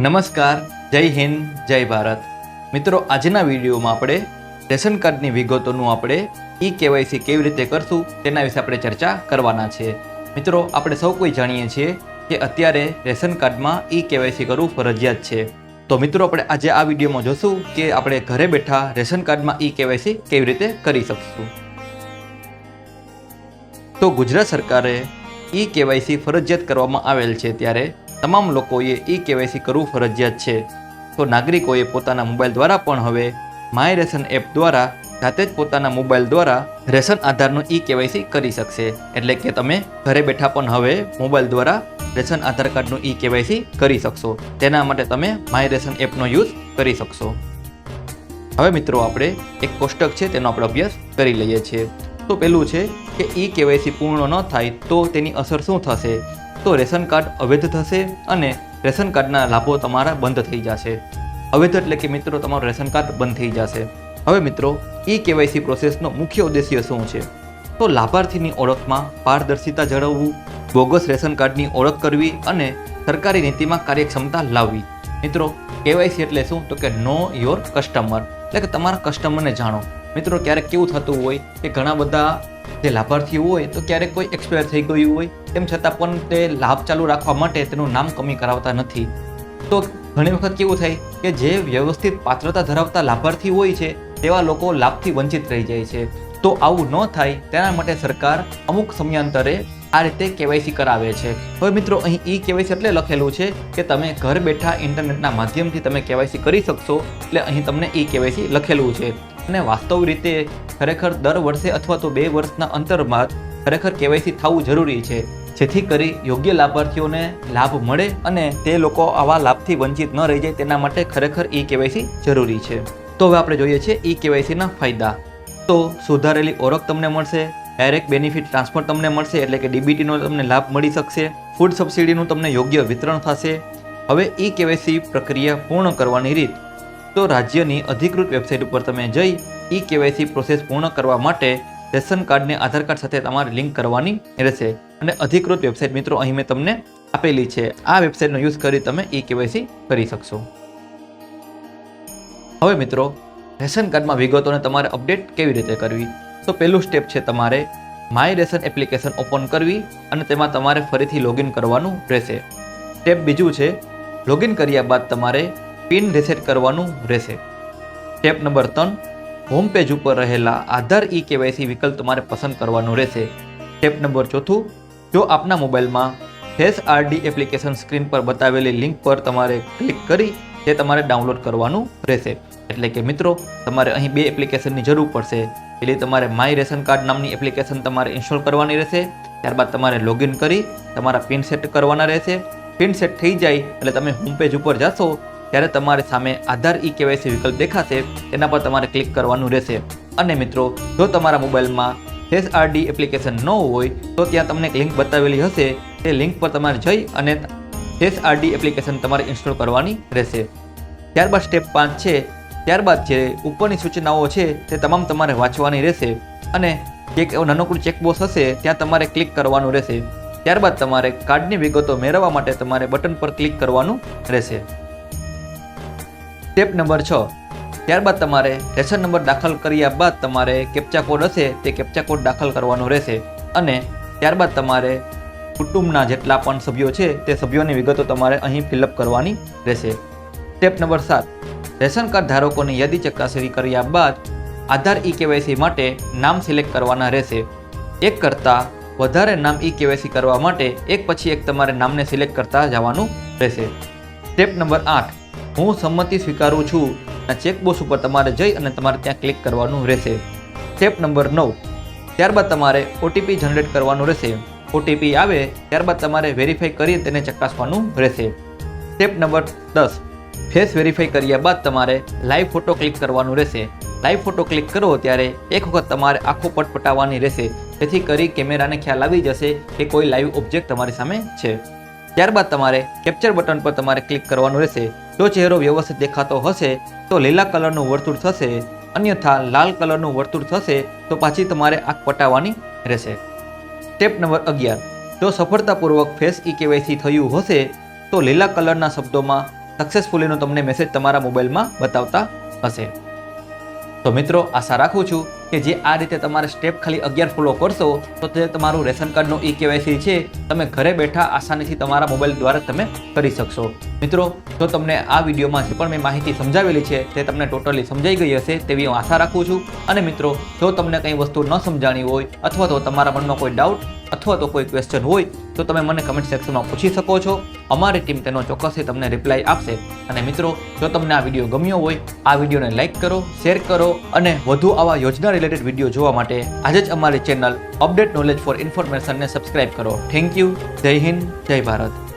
નમસ્કાર, જય હિન્દ, જય ભારત. મિત્રો, આજના વિડીયોમાં આપણે રેશન કાર્ડની વિગતોનું આપણે ઈ કેવાયસી કેવી રીતે કરશું તેના વિશે આપણે ચર્ચા કરવાના છે. મિત્રો, આપણે સૌ કોઈ જાણીએ છીએ કે અત્યારે રેશન કાર્ડમાં ઈ કેવાયસી કરવું ફરજિયાત છે. તો મિત્રો, આપણે આજે આ વિડીયોમાં જોશું કે આપણે ઘરે બેઠા રેશન કાર્ડમાં ઈ કેવાયસી કેવી રીતે કરી શકશું. તો ગુજરાત સરકારે ઈ કેવાયસી ફરજિયાત કરવામાં આવેલ છે ત્યારે તમામ લોકોએ ઈ કેવાયસી કરવું ફરજિયાત છે. તો નાગરિકોએ પોતાના મોબાઈલ દ્વારા પણ હવે માય રેશન એપ દ્વારા જાતે જ પોતાના મોબાઈલ દ્વારા રેશન આધારનું ઈ કેવાયસી કરી શકશે. એટલે કે તમે ઘરે બેઠા પણ હવે મોબાઈલ દ્વારા રેશન આધાર કાર્ડનું ઈ કેવાયસી કરી શકશો. તેના માટે તમે માય રેશન એપનો યુઝ કરી શકશો. હવે મિત્રો આપણે એક કોષ્ટક છે તેનો આપણે અભ્યાસ કરી લઈએ છીએ. તો પેલું છે કે ઈ કેવાયસી પૂર્ણ ન થાય તો તેની અસર શું થશે? તો રેશન કાર્ડ અવૈધ થશે અને રેશન કાર્ડના લાભો તમારા બંધ થઈ જશે. અવૈધ એટલે કે મિત્રો, તમારું રેશન કાર્ડ બંધ થઈ જશે. હવે મિત્રો, ઈ કેવાયસી પ્રોસેસનો મુખ્ય ઉદ્દેશ્ય શું છે? તો લાભાર્થીની ઓળખમાં પારદર્શિતા જાળવવું, બોગસ રેશન કાર્ડની ઓળખ કરવી અને સરકારી નીતિમાં કાર્યક્ષમતા લાવવી. મિત્રો, કેવાયસી એટલે શું? તો કે નો યોર કસ્ટમર. એટલે કે તમારા કસ્ટમરને જાણો. મિત્રો, ક્યારેક કેવું થતું હોય કે ઘણા બધા જે લાભાર્થીઓ હોય, તો ક્યારેક કોઈ એક્સપાયર થઈ ગયું હોય, તેમ છતાં પણ તે લાભ ચાલુ રાખવા માટે તેનું નામ કમી કરાવતા નથી. તો ઘણી વખત કેવું થાય કે જે વ્યવસ્થિત પાત્રતા ધરાવતા લાભાર્થી હોય છે, તેવા લોકો લાભથી વંચિત રહી જાય છે. તો આવું ન થાય, તેના માટે સરકાર અમુક સમયાંતરે આ રીતે કેવાયસી કરાવે છે. હવે મિત્રો, અહીં ઈ કેવાયસી એટલે લખેલું છે કે તમે ઘર બેઠા ઇન્ટરનેટના માધ્યમથી તમે કેવાયસી કરી શકશો, એટલે અહીં તમને ઈ કેવાયસી લખેલું છે. અને વાસ્તવ રીતે ખરેખર દર વર્ષે અથવા તો બે વર્ષના અંતરમાં ખરેખર કેવાયસી થવું જરૂરી છે. જેથી કરી યોગ્ય લાભાર્થીઓને લાભ મળે અને તે લોકો આવા લાભથી વંચિત ન રહી જાય તેના માટે ખરેખર ઈ કેવાયસી જરૂરી છે. તો હવે આપણે જોઈએ છીએ ઈ કેવાયસીના ફાયદા. તો સુધારેલી ઓળખ તમને મળશે ડાયરેક્ટ બેનિફિટ ટ્રાન્સફર તમને મળશે એટલે કે ડીબીટીનો તમને લાભ મળી શકશે ફૂડ સબસિડીનું તમને યોગ્ય વિતરણ થશે. હવે ઈ કેવાયસી પ્રક્રિયા પૂર્ણ કરવાની રીત. તો રાજ્યની અધિકૃત વેબસાઇટ ઉપર તમે જઈ ઈ કેવાયસી પ્રોસેસ પૂર્ણ કરવા માટે રેશન કાર્ડને આધાર કાર્ડ સાથે તમારે લિંક કરવાની રહેશે. અને અધિકૃત વેબસાઇટ મિત્રો, અહીં મેં તમને આપેલી છે. આ વેબસાઇટનો યુઝ કરી તમે ઈ કેવાયસી કરી શકશો. હવે મિત્રો, રેશન કાર્ડમાં વિગતોને તમારે અપડેટ કેવી રીતે કરવી? તો પહેલું સ્ટેપ છે તમારે માય રેશન એપ્લિકેશન ઓપન કરવી અને તેમાં તમારે ફરીથી લોગિન કરવાનું રહેશે. સ્ટેપ બીજું છે લોગિન કર્યા બાદ તમારે પિન રિસેટ કરવાનું રહેશે. સ્ટેપ નંબર ત્રણ હોમ પેજ ઉપર રહેલા આધાર ઈ કેવાયસી વિકલ્પ તમારે પસંદ કરવાનો રહેશે. સ્ટેપ નંબર ચોથું, જો આપના મોબાઈલમાં ફેસ આરડી એપ્લિકેશન સ્ક્રીન પર બતાવેલી લિંક પર તમારે ક્લિક કરી તે તમારે ડાઉનલોડ કરવાનું રહેશે. એટલે કે મિત્રો, તમારે અહીં બે એપ્લિકેશનની જરૂર પડશે. એટલે તમારે માય રેશન કાર્ડ નામની એપ્લિકેશન તમારે ઇન્સ્ટોલ કરવાની રહેશે. ત્યારબાદ તમારે લોગિન કરી તમારા પિન સેટ કરવાના રહેશે. પિન સેટ થઈ જાય એટલે તમે હોમ પેજ ઉપર જશો ત્યારે તમારી સામે આધાર ઈ કેવાયસી વિકલ્પ દેખાશે, તેના પર તમારે ક્લિક કરવાનું રહેશે. અને મિત્રો, જો તમારા મોબાઈલમાં ફેસ આરડી એપ્લિકેશન ન હોય, તો ત્યાં તમને એક લિંક બતાવેલી હશે. તે લિંક પર તમારે જઈ અને ફેસ આરડી એપ્લિકેશન તમારે ઇન્સ્ટોલ કરવાની રહેશે. ત્યારબાદ સ્ટેપ પાંચ છે. ત્યારબાદ જે ઉપરની સૂચનાઓ છે, તે તમામ તમારે વાંચવાની રહેશે. અને એક એવો નાનકડું ચેકબોક્સ હશે, ત્યાં તમારે ક્લિક કરવાનું રહેશે. ત્યારબાદ તમારે કાર્ડની વિગતો મેળવવા માટે તમારે બટન પર ક્લિક કરવાનું રહેશે. સ્ટેપ નંબર છ. ત્યારબાદ તમારે રેશન નંબર દાખલ કર્યા બાદ તમારે કેપ્ચા કોડ હશે તે કેપ્ચા કોડ દાખલ કરવાનો રહેશે. અને ત્યારબાદ તમારે કુટુંબના જેટલા પણ સભ્યો છે તે સભ્યોની વિગતો તમારે અહીં ફિલઅપ કરવાની રહેશે. સ્ટેપ નંબર સાત. રેશન કાર્ડ ધારકોની યાદી ચકાસણી કર્યા બાદ આધાર ઈ કેવાયસી માટે નામ સિલેક્ટ કરવાના રહેશે. એક કરતાં વધારે નામ ઈ કેવાયસી કરવા માટે એક પછી એક તમારે નામને સિલેક્ટ કરતા જવાનું રહેશે. સ્ટેપ નંબર આઠ. હું સંમતિ સ્વીકારું છું. અને ચેકબોક્સ ઉપર તમારે જઈ અને તમારે ત્યાં ક્લિક કરવાનું રહેશે. સ્ટેપ નંબર નવ. ત્યારબાદ તમારે ઓટીપી જનરેટ કરવાનું રહેશે. ઓટીપી આવે, ત્યારબાદ તમારે વેરીફાઈ કરી તેને ચકાસવાનું રહેશે. સ્ટેપ નંબર દસ. ફેસ વેરીફાઈ કર્યા બાદ તમારે લાઈવ ફોટો ક્લિક કરવાનું રહેશે. લાઈવ ફોટો ક્લિક કરો ત્યારે એક વખત તમારે આંખો પટપટાવવાની રહેશે. જેથી કરી કેમેરાને ખ્યાલ આવી જશે કે કોઈ લાઈવ ઓબ્જેક્ટ તમારી સામે છે. ત્યારબાદ તમારે કેપ્ચર બટન પર તમારે ક્લિક કરવાનું રહેશે. જો ચહેરો વ્યવસ્થિત દેખાતો હશે, તો લીલા કલરનું વર્તુળ થશે, અન્યથા લાલ કલરનું વર્તુળ થશે, તો પાછી તમારે આંખ પટાવવાની રહેશે. સ્ટેપ નંબર અગિયાર. જો સફળતાપૂર્વક ફેસ ઈ કેવાયસી થયું હશે, તો લીલા કલરના શબ્દોમાં સક્સેસફુલીનો તમને મેસેજ તમારા મોબાઈલમાં બતાવતા હશે. તો મિત્રો, આશા રાખું છું કે જે આ રીતે તમારે સ્ટેપ ખાલી અગિયાર ફોલો કરશો, તો તે તમારું રેશન કાર્ડનું ઈ કેવાયસી છે, તમે ઘરે બેઠા આસાનીથી તમારા મોબાઈલ દ્વારા તમે કરી શકશો. મિત્રો, જો તમને આ વિડીયોમાં જે પણ મેં માહિતી સમજાવેલી છે, તે તમને ટોટલી સમજાઈ ગઈ હશે, તેવી હું આશા રાખું છું. અને મિત્રો, જો તમને કંઈ વસ્તુ ન સમજાણી હોય, અથવા તો તમારા મનમાં કોઈ ડાઉટ અથવા તો કોઈ ક્વેશ્ચન હોય, તો તમે મને કમેન્ટ સેક્શનમાં પૂછી શકો છો. અમારી ટીમ તેનો ચોક્કસથી તમને રિપ્લાય આપશે. અને મિત્રો, જો તમને આ વીડિયો ગમ્યો હોય, આ વિડીયોને લાઇક કરો શેર કરો, અને વધુ આવા યોજના રિલેટેડ વીડિયો જોવા માટે આજે જ અમારી ચેનલ અપડેટ નોલેજ ફોર ઇન્ફોર્મેશનને સબસ્ક્રાઇબ કરો. થેન્ક યુ જય હિન્દ, જય ભારત.